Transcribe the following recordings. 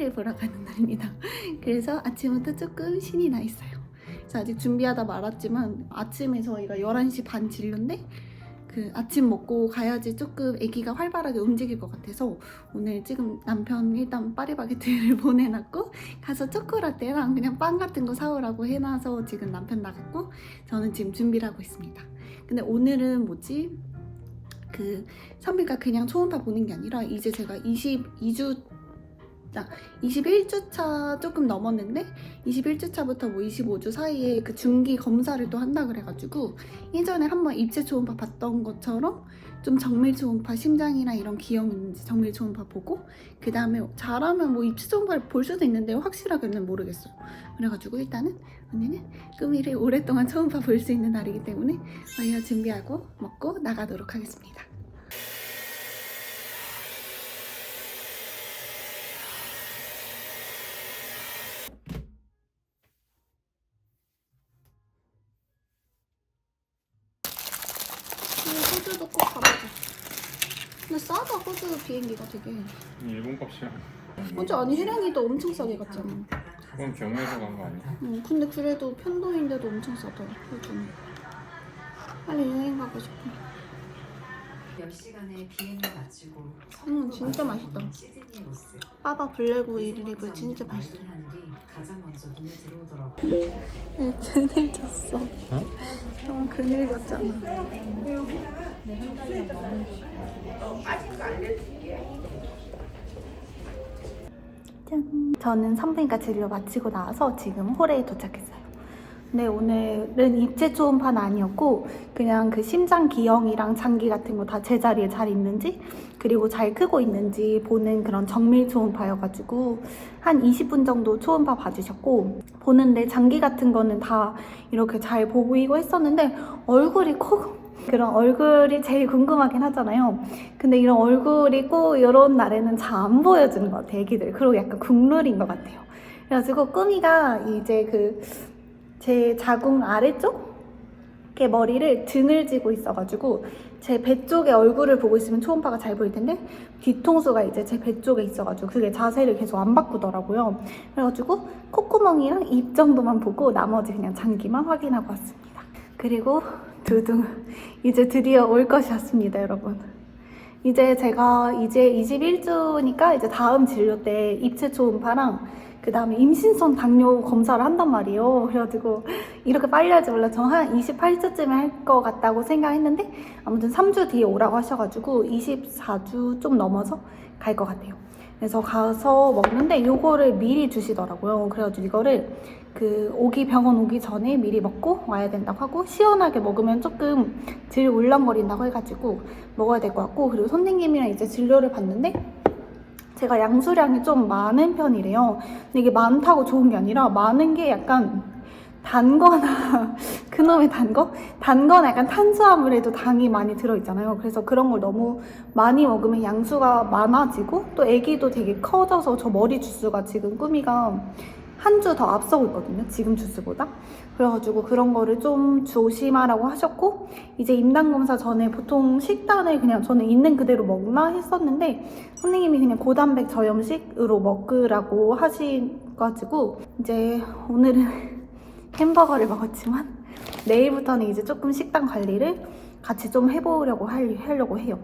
꾸미를 보러 가는 날입니다. 그래서 아침부터 조금 신이 나 있어요. 그래서 아직 준비하다 말았지만 아침에 저희가 11시 반 진료인데 그 아침 먹고 가야지 조금 아기가 활발하게 움직일 것 같아서 오늘 지금 남편 일단 파리바게트를 보내놨고 가서 초코라떼랑 그냥 빵 같은 거 사오라고 해놔서 지금 남편 나갔고 저는 지금 준비를 하고 있습니다. 근데 오늘은 뭐지? 그 선비가 그냥 초음파 보는 게 아니라 이제 제가 22주 아, 21주차 조금 넘었는데 21주차부터 뭐 25주 사이에 그 중기 검사를 또 한다 그래가지고 예전에 한번 입체 초음파 봤던 것처럼 좀 정밀 초음파 심장이나 이런 기형 있는지 정밀 초음파 보고 그 다음에 잘하면 뭐 입체 초음파를 볼 수도 있는데 확실하게는 모르겠어요. 그래가지고 일단은 오늘은 꾸미를 오랫동안 초음파 볼 수 있는 날이기 때문에 저희가 준비하고 먹고 나가도록 하겠습니다. 이거 호주도 꼭 가보자. 근데 싸다 호주 비행기가 되게. 일본 값이야. 호주 아니 해령이도 엄청 싸게 갔잖아. 그건 경유해서 간 거 아니야? 응, 근데 그래도 편도인데도 엄청 싸더라 호주는. 빨리 여행 가고 싶어. 10시간의 비행을 마치고 음, 진짜 맛있다. 시드니 로스 빠바 블랙오이 리브 진짜 맛있어. 하늘이 가장 먼저 눈에 들어오더라고. 네, 그늘 졌어. 형 그늘 졌잖아. 짠. 저는 산부인과 진료 마치고 나와서 지금 홀에 도착했어요. 근데 오늘은 입체 초음파는 아니었고 그냥 그 심장 기형이랑 장기 같은 거 다 제자리에 잘 있는지 그리고 잘 크고 있는지 보는 그런 정밀 초음파여가지고 한 20분 정도 초음파 봐주셨고 보는데 장기 같은 거는 다 이렇게 잘 보이고 했었는데 얼굴이 코 그런 얼굴이 제일 궁금하긴 하잖아요. 근데 이런 얼굴이 꼭 이런 날에는 잘 안 보여주는 것 같아요, 애기들. 그리고 약간 국룰인 것 같아요. 그래가지고 꾸미가 이제 그 제 자궁 아래쪽 게 머리를 등을 쥐고 있어가지고 제 배 쪽에 얼굴을 보고 있으면 초음파가 잘 보일 텐데 뒤통수가 이제 제 배 쪽에 있어가지고 그게 자세를 계속 안 바꾸더라고요. 그래가지고 콧구멍이랑 입 정도만 보고 나머지 그냥 장기만 확인하고 왔습니다. 그리고 두둥 이제 드디어 올 것이 왔습니다, 여러분. 이제 제가 이제 21주니까 이제 다음 진료 때 입체 초음파랑 그 다음에 임신성 당뇨 검사를 한단 말이에요. 그래가지고 이렇게 빨리 할지 몰라. 저 한 28주쯤에 할 것 같다고 생각했는데 아무튼 3주 뒤에 오라고 하셔가지고 24주 좀 넘어서 갈 것 같아요. 그래서 가서 먹는데 요거를 미리 주시더라고요. 그래가지고 이거를 그 오기 병원 오기 전에 미리 먹고 와야 된다고 하고 시원하게 먹으면 조금 질 울렁거린다고 해가지고 먹어야 될 것 같고 그리고 선생님이랑 이제 진료를 받는데 제가 양수량이 좀 많은 편이래요. 근데 이게 많다고 좋은 게 아니라 많은 게 약간 단 거나 그놈의 단 거? 단 거나 약간 탄수화물에도 당이 많이 들어있잖아요. 그래서 그런 걸 너무 많이 먹으면 양수가 많아지고 또 아기도 되게 커져서 저 머리 주스가 지금 꾸미가 한 주 더 앞서고 있거든요. 지금 주스보다. 그래가지고 그런 거를 좀 조심하라고 하셨고 이제 임당검사 전에 보통 식단을 그냥 저는 있는 그대로 먹나 했었는데 선생님이 그냥 고단백 저염식으로 먹으라고 하셔가지고 이제 오늘은 햄버거를 먹었지만 내일부터는 이제 조금 식단 관리를 같이 좀 해보려고 할- 하려고 해요.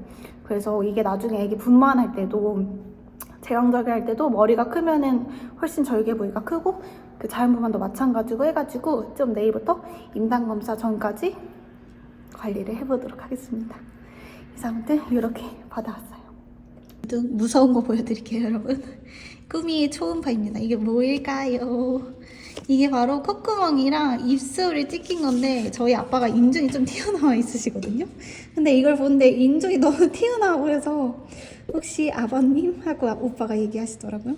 그래서 이게 나중에 애기 분만할 때도 제왕절개 할 때도 머리가 크면은 훨씬 절개 부위가 크고 그 자연분만도 마찬가지고 해가지고 좀 내일부터 임당 검사 전까지 관리를 해보도록 하겠습니다. 그래서 아무튼 이렇게 받아왔어요. 좀 무서운 거 보여드릴게요, 여러분. 꾸미의 초음파입니다. 이게 뭐일까요? 이게 바로 콧구멍이랑 입술을 찍힌 건데 저희 아빠가 인중이 좀 튀어나와 있으시거든요. 근데 이걸 보는데 인중이 너무 튀어나와 보여서 혹시 아버님 하고 오빠가 얘기하시더라고요.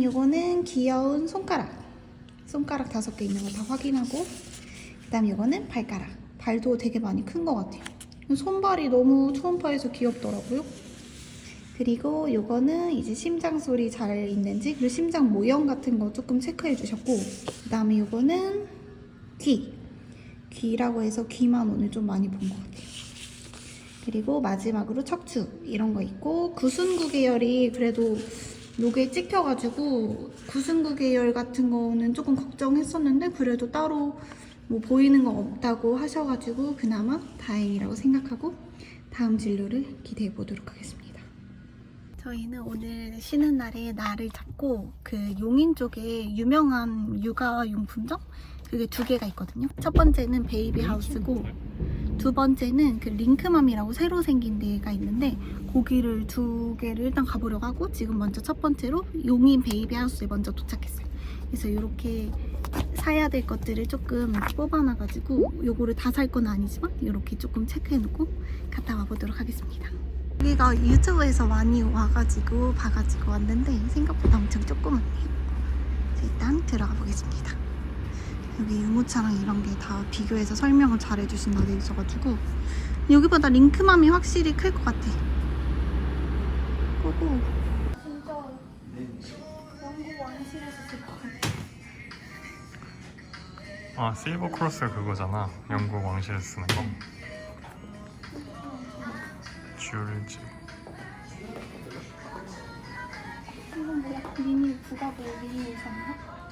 이거는 귀여운 손가락. 손가락 다섯 개 있는 거 다 확인하고 그다음 이거는 발가락. 발도 되게 많이 큰 것 같아요. 손발이 너무 초음파에서 귀엽더라고요. 그리고 요거는 이제 심장 소리 잘 있는지 그리고 심장 모형 같은 거 조금 체크해 주셨고 그 다음에 요거는 귀 귀라고 해서 귀만 오늘 좀 많이 본 것 같아요 그리고 마지막으로 척추 이런 거 있고 구순구 계열이 그래도 녹에 찍혀가지고 구승구 계열 같은 거는 조금 걱정했었는데 그래도 따로 뭐 보이는 거 없다고 하셔가지고 그나마 다행이라고 생각하고 다음 진료를 기대해 보도록 하겠습니다. 저희는 오늘 쉬는 날에 날을 잡고 그 용인 쪽에 유명한 육아 용품점 그게 두 개가 있거든요. 첫 번째는 베이비 하우스고 두 번째는 그 링크맘이라고 새로 생긴 데가 있는데 거기를 두 개를 일단 가보려고 하고 지금 먼저 첫 번째로 용인 베이비 하우스에 먼저 도착했어요. 그래서 이렇게 사야 될 것들을 조금 뽑아놔가지고 요거를 다 살 건 아니지만 이렇게 조금 체크해놓고 갔다 와보도록 하겠습니다. 여기가 유튜브에서 많이 와가지고 봐가지고 왔는데 생각보다 엄청 조그맣네요. 일단 들어가 보겠습니다. 여기 유모차랑 이런 게 다 비교해서 설명을 잘 해주신다 돼 있어가지고 여기보다 링크맘이 확실히 클 것 같아. 고고. 진짜 영국 왕실에서. 아 실버 크로스 그거잖아 영국 왕실에서 쓰는 거 줄즈 이건 뭐야? 미니 부가보 미니 우산인가?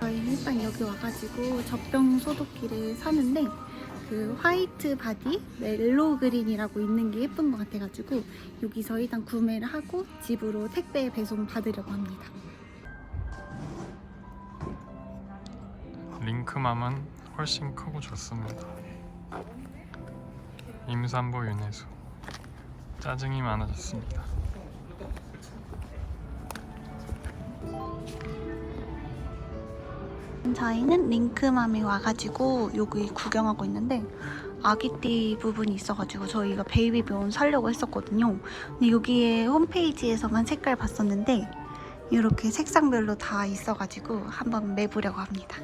저희는 일단 여기 와가지고 젖병 소독기를 사는데 그 화이트 바디 멜로우 그린이라고 있는 게 예쁜 것 같아가지고 여기서 일단 구매를 하고 집으로 택배 배송 받으려고 합니다. 링크맘은 훨씬 크고 좋습니다 임산부 윤회수 짜증이 많아졌습니다 저희는 링크맘에 와가지고 여기 구경하고 있는데 아기띠 부분이 있어가지고 저희가 베이비병 사려고 했었거든요. 근데 여기에 홈페이지에서만 색깔 봤었는데 이렇게 색상별로 다 있어가지고 한번 매보려고 합니다.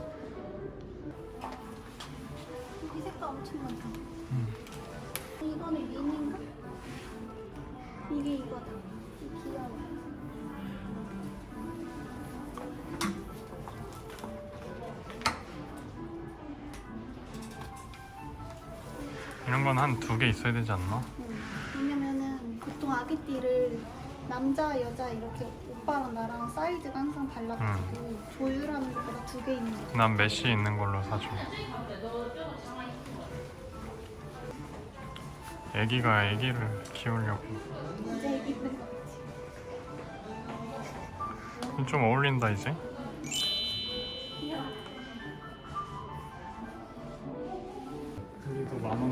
이런 건 한 두 개 있어야 되지 않나? 음, 왜냐면은 보통 아기띠를 남자 여자 이렇게 오빠랑 나랑 사이즈가 항상 달라가지고 조율하는 것보다 두 개 있는 거. 난 메쉬 있는 걸로 사줘 애기가 애기를 키우려고 이제 거. 좀 어울린다 이제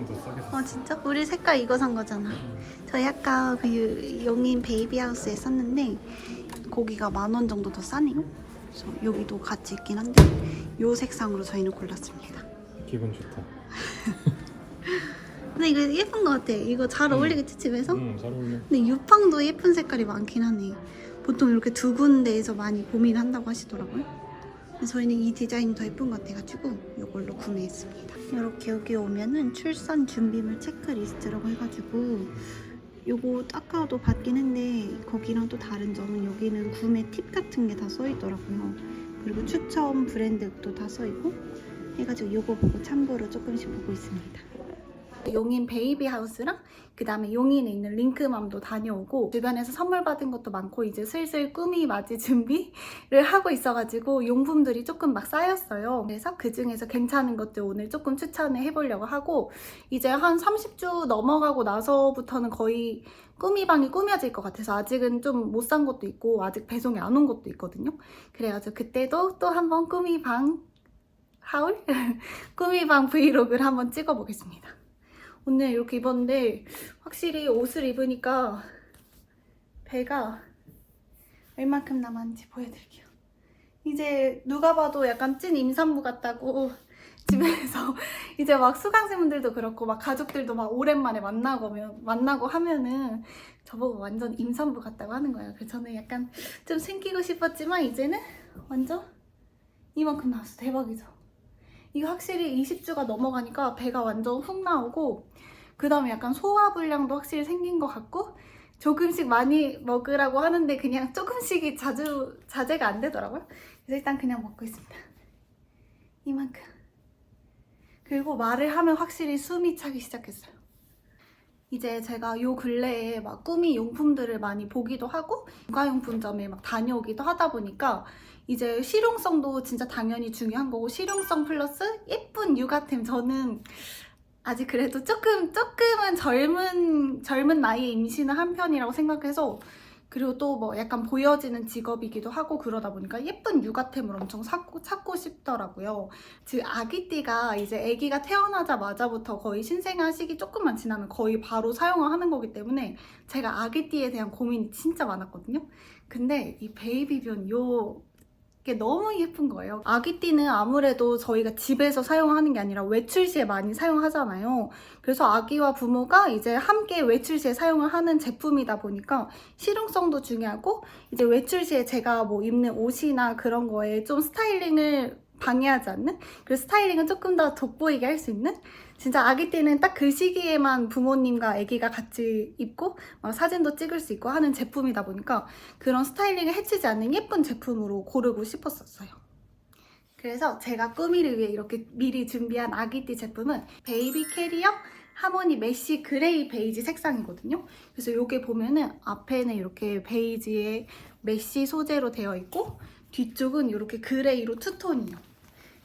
원도 싸게 어 진짜? 우리 색깔 이거 산 거잖아. 저희 아까 그 유- 용인 베이비 하우스에 샀는데 거기가 만 원 정도 더 싸네요. 그래서 여기도 같이 있긴 한데 요 색상으로 저희는 골랐습니다. 기분 좋다 근데 이거 예쁜 거 같아. 이거 잘 어울리겠지 집에서? 응잘 어울려 근데 유팡도 예쁜 색깔이 많긴 하네. 보통 이렇게 두 군데에서 많이 고민한다고 하시더라고요. 저희는 이 디자인이 더 예쁜 것 같아가지고 이걸로 구매했습니다. 이렇게 여기 오면은 출산 준비물 체크리스트라고 해가지고 요거 아까도 받긴 했는데 거기랑 또 다른 점은 여기는 구매 팁 같은 게 다 써있더라고요. 그리고 추천 브랜드도 다 써있고 해가지고 요거 보고 참고로 조금씩 보고 있습니다. 용인 베이비 하우스랑 그 다음에 용인에 있는 링크맘도 다녀오고 주변에서 선물 받은 것도 많고 이제 슬슬 꾸미 맞이 준비를 하고 있어가지고 용품들이 조금 막 쌓였어요. 그래서 그 중에서 괜찮은 것들 오늘 조금 추천을 해보려고 하고 이제 한 30주 넘어가고 나서부터는 거의 꾸미방이 꾸며질 것 같아서 아직은 좀 못 산 것도 있고 아직 배송이 안 온 것도 있거든요. 그래가지고 그때도 또 한번 꾸미방 하울? 꾸미방 브이로그를 한번 찍어보겠습니다. 오늘 이렇게 입었는데 확실히 옷을 입으니까 배가 얼만큼 남았는지 보여드릴게요. 이제 누가 봐도 약간 찐 임산부 같다고 집에서 이제 막 수강생분들도 그렇고 막 가족들도 막 오랜만에 만나고 만나고 하면은 저보고 완전 임산부 같다고 하는 거예요. 그래서 저는 약간 좀 숨기고 싶었지만 이제는 완전 이만큼 나왔어. 대박이죠. 이게 확실히 20주가 넘어가니까 배가 완전 훅 나오고 그 다음에 약간 소화불량도 확실히 생긴 것 같고 조금씩 많이 먹으라고 하는데 그냥 조금씩이 자주 자제가 안 되더라고요. 그래서 일단 그냥 먹고 있습니다. 이만큼. 그리고 말을 하면 확실히 숨이 차기 시작했어요. 이제 제가 요 근래에 막 꾸미 용품들을 많이 보기도 하고 육아용품점에 막 다녀오기도 하다 보니까 이제 실용성도 진짜 당연히 중요한 거고 실용성 플러스 예쁜 육아템 저는 아직 그래도 조금 조금은 젊은 젊은 나이에 임신을 한 편이라고 생각해서 그리고 또 뭐 약간 보여지는 직업이기도 하고 그러다 보니까 예쁜 육아템을 엄청 찾고, 찾고 싶더라고요. 즉 아기띠가 이제 아기가 태어나자마자부터 거의 신생아 시기 조금만 지나면 거의 바로 사용을 하는 거기 때문에 제가 아기띠에 대한 고민이 진짜 많았거든요. 근데 이 베이비변 요 게 너무 예쁜 거예요. 아기띠는 아무래도 저희가 집에서 사용하는 게 아니라 외출 시에 많이 사용하잖아요. 그래서 아기와 부모가 이제 함께 외출 시에 사용을 하는 제품이다 보니까 실용성도 중요하고 이제 외출 시에 제가 뭐 입는 옷이나 그런 거에 좀 스타일링을 방해하지 않는 그 스타일링은 조금 더 돋보이게 할 수 있는 진짜 아기 때는 딱 그 시기에만 부모님과 아기가 같이 입고 막 사진도 찍을 수 있고 하는 제품이다 보니까 그런 스타일링을 해치지 않는 예쁜 제품으로 고르고 싶었었어요. 그래서 제가 꾸미를 위해 이렇게 미리 준비한 아기띠 제품은 베이비 캐리어 하모니 메쉬 그레이 베이지 색상이거든요. 그래서 이게 보면은 앞에는 이렇게 베이지에 메쉬 소재로 되어 있고 뒤쪽은 이렇게 그레이로 투톤이에요.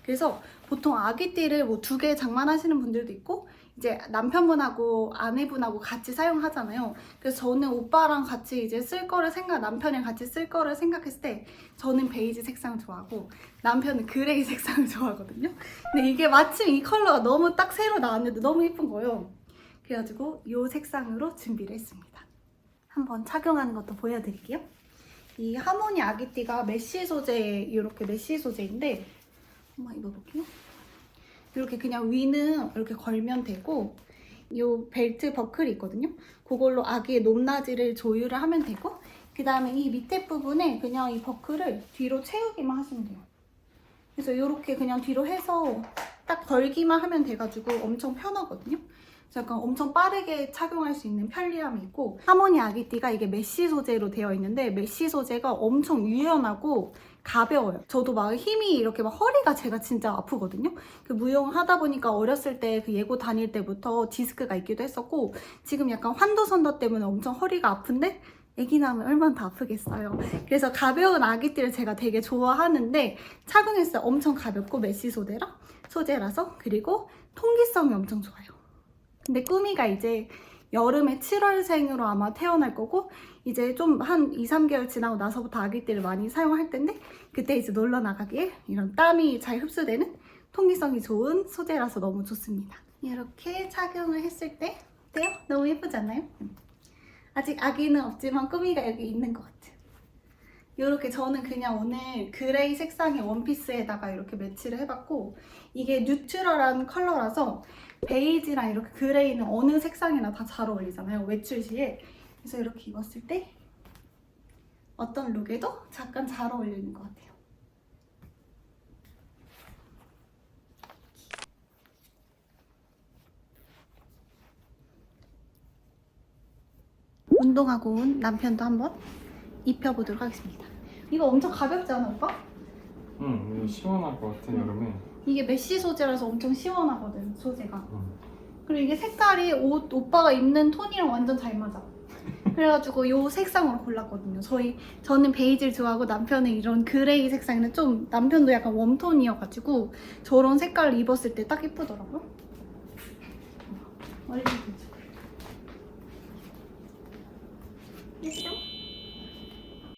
그래서 보통 아기 띠를 뭐 두 개 장만하시는 분들도 있고 이제 남편분하고 아내분하고 같이 사용하잖아요. 그래서 저는 오빠랑 같이 이제 쓸 거를 생각, 남편이랑 같이 쓸 거를 생각했을 때 저는 베이지 색상 좋아하고 남편은 그레이 색상을 좋아하거든요. 근데 이게 마침 이 컬러가 너무 딱 새로 나왔는데 너무 예쁜 거예요. 그래가지고 이 색상으로 준비를 했습니다. 한번 착용하는 것도 보여드릴게요. 이 하모니 아기띠가 메쉬 소재 이렇게 메쉬 소재인데 한번 입어볼게요. 이렇게 그냥 위는 이렇게 걸면 되고 이 벨트 버클이 있거든요. 그걸로 아기의 높낮이를 조율을 하면 되고 그 다음에 이 밑에 부분에 그냥 이 버클을 뒤로 채우기만 하시면 돼요. 그래서 이렇게 그냥 뒤로 해서 딱 걸기만 하면 돼가지고 엄청 편하거든요. 약간 엄청 빠르게 착용할 수 있는 편리함이 있고 하모니 아기띠가 이게 메쉬 소재로 되어 있는데 메쉬 소재가 엄청 유연하고 가벼워요. 저도 막 힘이 이렇게 막 허리가 제가 진짜 아프거든요. 그 무용하다 보니까 어렸을 때 그 예고 다닐 때부터 디스크가 있기도 했었고 지금 약간 환도선도 때문에 엄청 허리가 아픈데 아기 낳으면 얼마나 더 아프겠어요. 그래서 가벼운 아기띠를 제가 되게 좋아하는데 착용했을 때 엄청 가볍고 메쉬 소재라 소재라서 그리고 통기성이 엄청 좋아요. 근데 꾸미가 이제 여름에 7월생으로 아마 태어날 거고 이제 좀 한 2, 3개월 지나고 나서부터 아기띠를 많이 사용할 텐데 그때 이제 놀러 나가기에 이런 땀이 잘 흡수되는 통기성이 좋은 소재라서 너무 좋습니다. 이렇게 착용을 했을 때 어때요? 너무 예쁘지 않나요? 아직 아기는 없지만 꾸미가 여기 있는 것 같아요. 이렇게 저는 그냥 오늘 그레이 색상의 원피스에다가 이렇게 매치를 해봤고 이게 뉴트럴한 컬러라서 베이지랑 이렇게 그레이는 어느 색상이나 다 잘 어울리잖아요 외출 시에. 그래서 이렇게 입었을 때 어떤 룩에도 잠깐 잘 어울리는 것 같아요. 운동하고 온 남편도 한번 입혀보도록 하겠습니다 이거 엄청 가볍지 않아 오빠? 응 이거 시원할 것 같아 여름에 이게 메쉬 소재라서 엄청 시원하거든 소재가 응. 그리고 이게 색깔이 옷 오빠가 입는 톤이랑 완전 잘 맞아. 그래가지고 요 색상으로 골랐거든요. 저희 저는 베이지를 좋아하고 남편은 이런 그레이 색상은 좀 남편도 약간 웜톤이어가지고 저런 색깔을 입었을 때 딱 예쁘더라고요. 머리 좀 보자. 예뻐?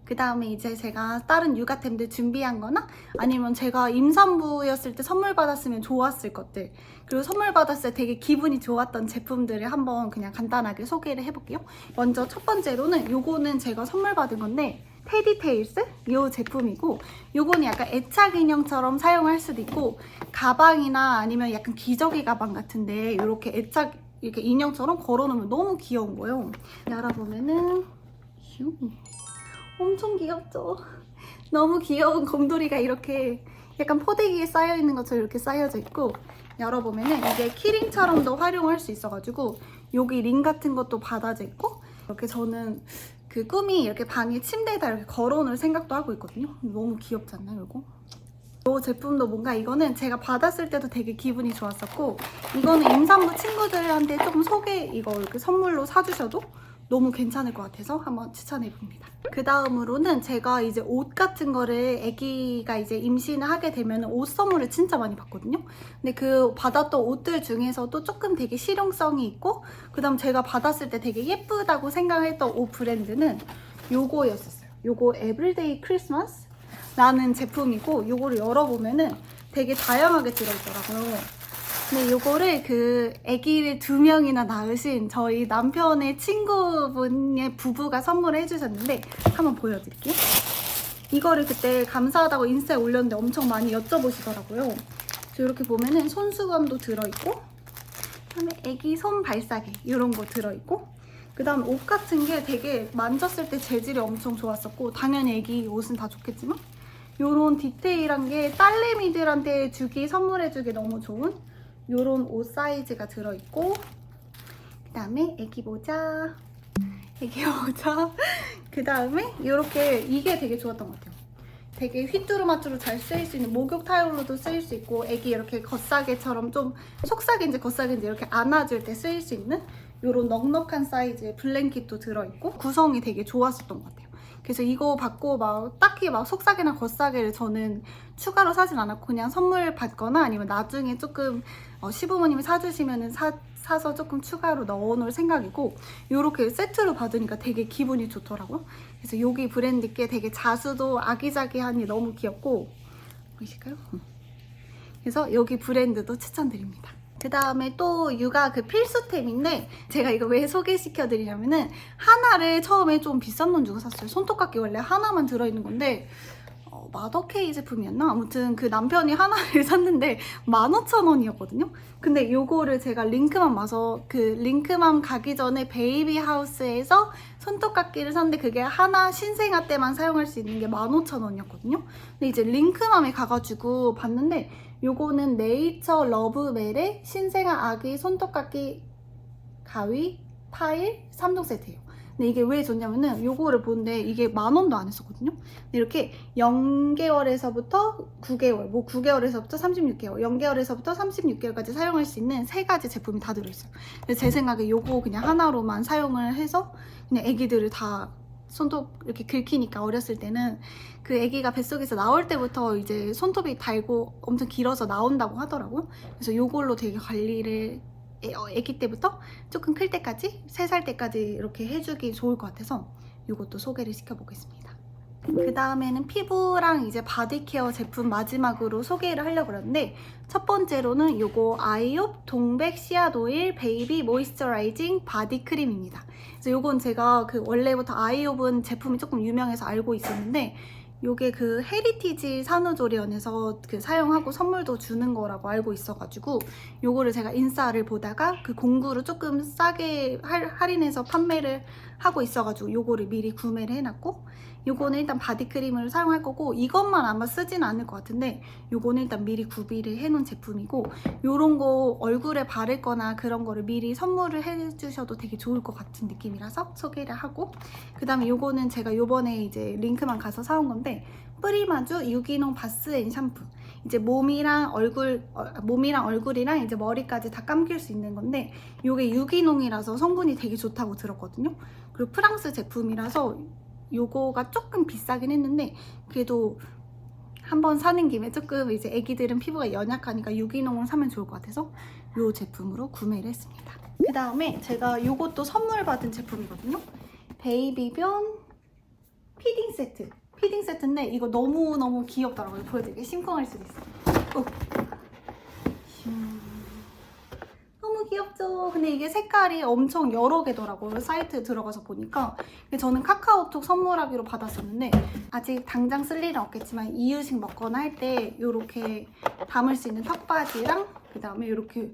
그 다음에 이제 제가 다른 육아템들 준비한 거나 아니면 제가 임산부였을 때 선물 받았으면 좋았을 것들 그리고 선물 받았을 때 되게 기분이 좋았던 제품들을 한번 그냥 간단하게 소개를 해볼게요. 먼저 첫 번째로는 요거는 제가 선물 받은 건데 테디 테일스 요 제품이고 요거는 약간 애착 인형처럼 사용할 수도 있고 가방이나 아니면 약간 기저귀 가방 같은데 이렇게 애착 이렇게 인형처럼 걸어놓으면 너무 귀여운 거예요. 열어보면은 휴. 엄청 귀엽죠? 너무 귀여운 곰돌이가 이렇게 약간 포대기에 쌓여 있는 것처럼 이렇게 쌓여져 있고 열어보면은 이게 키링처럼도 활용할 수 있어가지고 여기 링 같은 것도 받아져 있고 이렇게 저는 그 꿈이 이렇게 방에 침대에다 이렇게 걸어놓을 생각도 하고 있거든요. 너무 귀엽지 않나요, 이거? 이 제품도 뭔가 이거는 제가 받았을 때도 되게 기분이 좋았었고 이거는 임산부 친구들한테 조금 소개 이거 이렇게 선물로 사주셔도 너무 괜찮을 것 같아서 한번 추천해 봅니다. 그 다음으로는 제가 이제 옷 같은 거를 아기가 이제 임신을 하게 되면 옷 선물을 진짜 많이 받거든요. 근데 그 받았던 옷들 중에서도 조금 되게 실용성이 있고 그 다음 제가 받았을 때 되게 예쁘다고 생각했던 옷 브랜드는 요거였었어요. 요거 에브리데이 크리스마스 라는 제품이고 요거를 열어보면은 되게 다양하게 들어있더라고요. 근데 요거를 그 아기를 두 명이나 낳으신 저희 남편의 친구분의 부부가 선물을 해주셨는데 한번 보여드릴게요. 이거를 그때 감사하다고 인스타에 올렸는데 엄청 많이 여쭤보시더라고요. 이렇게 보면은 손수건도 들어있고 그다음에 아기 손 발사기 이런 거 들어있고 그다음 옷 같은 게 되게 만졌을 때 재질이 엄청 좋았었고 당연히 아기 옷은 다 좋겠지만 요런 디테일한 게 딸내미들한테 주기 선물해주기 너무 좋은 요런 옷 사이즈가 들어있고 그 다음에 애기 모자 애기 모자. 그 다음에 이렇게 이게 되게 좋았던 것 같아요. 되게 휘뚜루마뚜루 잘 쓰일 수 있는 목욕 타올로도 쓰일 수 있고 애기 이렇게 겉싸개처럼 좀 속싸개인지 겉싸개인지 이렇게 안아줄 때 쓰일 수 있는 요런 넉넉한 사이즈의 블랭킷도 들어있고 구성이 되게 좋았었던 것 같아요 그래서 이거 받고 막 딱히 막 속삭이나 겉삭이를 저는 추가로 사진 않았고 그냥 선물 받거나 아니면 나중에 조금 어, 시부모님이 사주시면은 사, 사서 조금 추가로 넣어놓을 생각이고 이렇게 세트로 받으니까 되게 기분이 좋더라고요. 그래서 여기 브랜드께 되게 자수도 아기자기하니 너무 귀엽고 보이실까요? 음. 그래서 여기 브랜드도 추천드립니다. 그 다음에 또 육아 그 필수템인데 제가 이거 왜 소개시켜 드리냐면은 하나를 처음에 좀 비싼 돈 주고 샀어요. 손톱깎이 원래 하나만 들어있는 건데 어, 마더케이 제품이었나? 아무튼 그 남편이 하나를 샀는데 15,000원이었거든요. 근데 요거를 제가 링크맘 와서 그 링크맘 가기 전에 베이비 하우스에서 손톱깎이를 샀는데 그게 하나 신생아 때만 사용할 수 있는 게 15,000원이었거든요. 근데 이제 링크맘에 가가지고 봤는데 요거는 네이처 러브멜의 신생아 아기 손톱깎이 가위 파일 3종 세트예요. 근데 이게 왜 좋냐면은 요거를 보는데 이게 만 원도 안 했었거든요. 이렇게 0개월에서부터 9개월, 뭐 9개월에서부터 36개월, 0개월에서부터 36개월까지 사용할 수 있는 세 가지 제품이 다 들어있어요. 근데 제 생각에 요거 그냥 하나로만 사용을 해서 그냥 애기들을 다 손톱 이렇게 긁히니까 어렸을 때는 그 아기가 뱃속에서 나올 때부터 이제 손톱이 달고 엄청 길어서 나온다고 하더라고요. 그래서 요걸로 되게 관리를 애- 어, 아기 때부터 조금 클 때까지 3살 때까지 이렇게 해주기 좋을 것 같아서 요것도 소개를 시켜보겠습니다. 그 다음에는 피부랑 이제 바디케어 제품 마지막으로 소개를 하려고 그러는데 첫 번째로는 요거 아이옵 동백 씨앗 오일 베이비 모이스처라이징 바디 크림입니다. 그래서 요건 제가 그 원래부터 아이옵은 제품이 조금 유명해서 알고 있었는데 요게 그 헤리티지 산후조리원에서 그 사용하고 선물도 주는 거라고 알고 있어가지고 요거를 제가 인스타를 보다가 그 공구를 조금 싸게 할, 할인해서 판매를 하고 있어가지고 요거를 미리 구매를 해놨고 요거는 일단 바디크림을 사용할 거고 이것만 아마 쓰진 않을 것 같은데 요거는 일단 미리 구비를 해놓은 제품이고 요런 거 얼굴에 바를 거나 그런 거를 미리 선물을 해주셔도 되게 좋을 것 같은 느낌이라서 소개를 하고 그 다음에 요거는 제가 요번에 이제 링크만 가서 사온 건데 뿌리마주 유기농 바스앤 샴푸. 이제 몸이랑 얼굴 어, 몸이랑 얼굴이랑 이제 머리까지 다 감길 수 있는 건데 요게 유기농이라서 성분이 되게 좋다고 들었거든요 그리고 프랑스 제품이라서 요거가 조금 비싸긴 했는데 그래도 한번 사는 김에 조금 이제 애기들은 피부가 연약하니까 유기농을 사면 좋을 것 같아서 요 제품으로 구매를 했습니다. 그 다음에 제가 요것도 선물 받은 제품이거든요. 베이비변 피딩 세트. 피딩 세트인데 이거 너무너무 귀엽더라고요. 보여드릴게요. 심쿵할 수도 있어요. 오. 귀엽죠? 근데 이게 색깔이 엄청 여러 개더라고요. 사이트에 들어가서 보니까. 저는 카카오톡 선물하기로 받았었는데 아직 당장 쓸 일은 없겠지만 이유식 먹거나 할 때 이렇게 담을 수 있는 턱받이랑 그 다음에 이렇게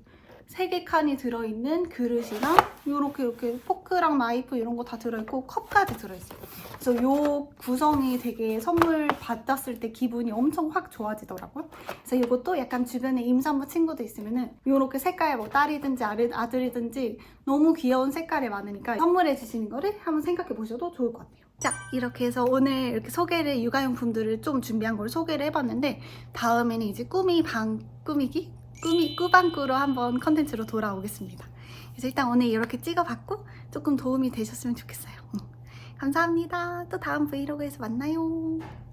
세개 칸이 들어있는 그릇이랑 이렇게 이렇게 포크랑 나이프 이런 거 다 들어있고 컵까지 들어있어요. 그래서 이 구성이 되게 선물 받았을 때 기분이 엄청 확 좋아지더라고요. 그래서 이것도 약간 주변에 임산부 친구도 있으면은 이렇게 색깔 뭐 딸이든지 아들, 아들이든지 너무 귀여운 색깔이 많으니까 선물해 주시는 거를 한번 생각해 보셔도 좋을 것 같아요. 자, 이렇게 해서 오늘 이렇게 소개를 육아용품들을 좀 준비한 걸 소개를 해봤는데 다음에는 이제 꾸미 방 꾸미기 꾸미 꾸방꾸로 한번 컨텐츠로 돌아오겠습니다. 그래서 일단 오늘 이렇게 찍어봤고 조금 도움이 되셨으면 좋겠어요. 응. 감사합니다. 또 다음 브이로그에서 만나요.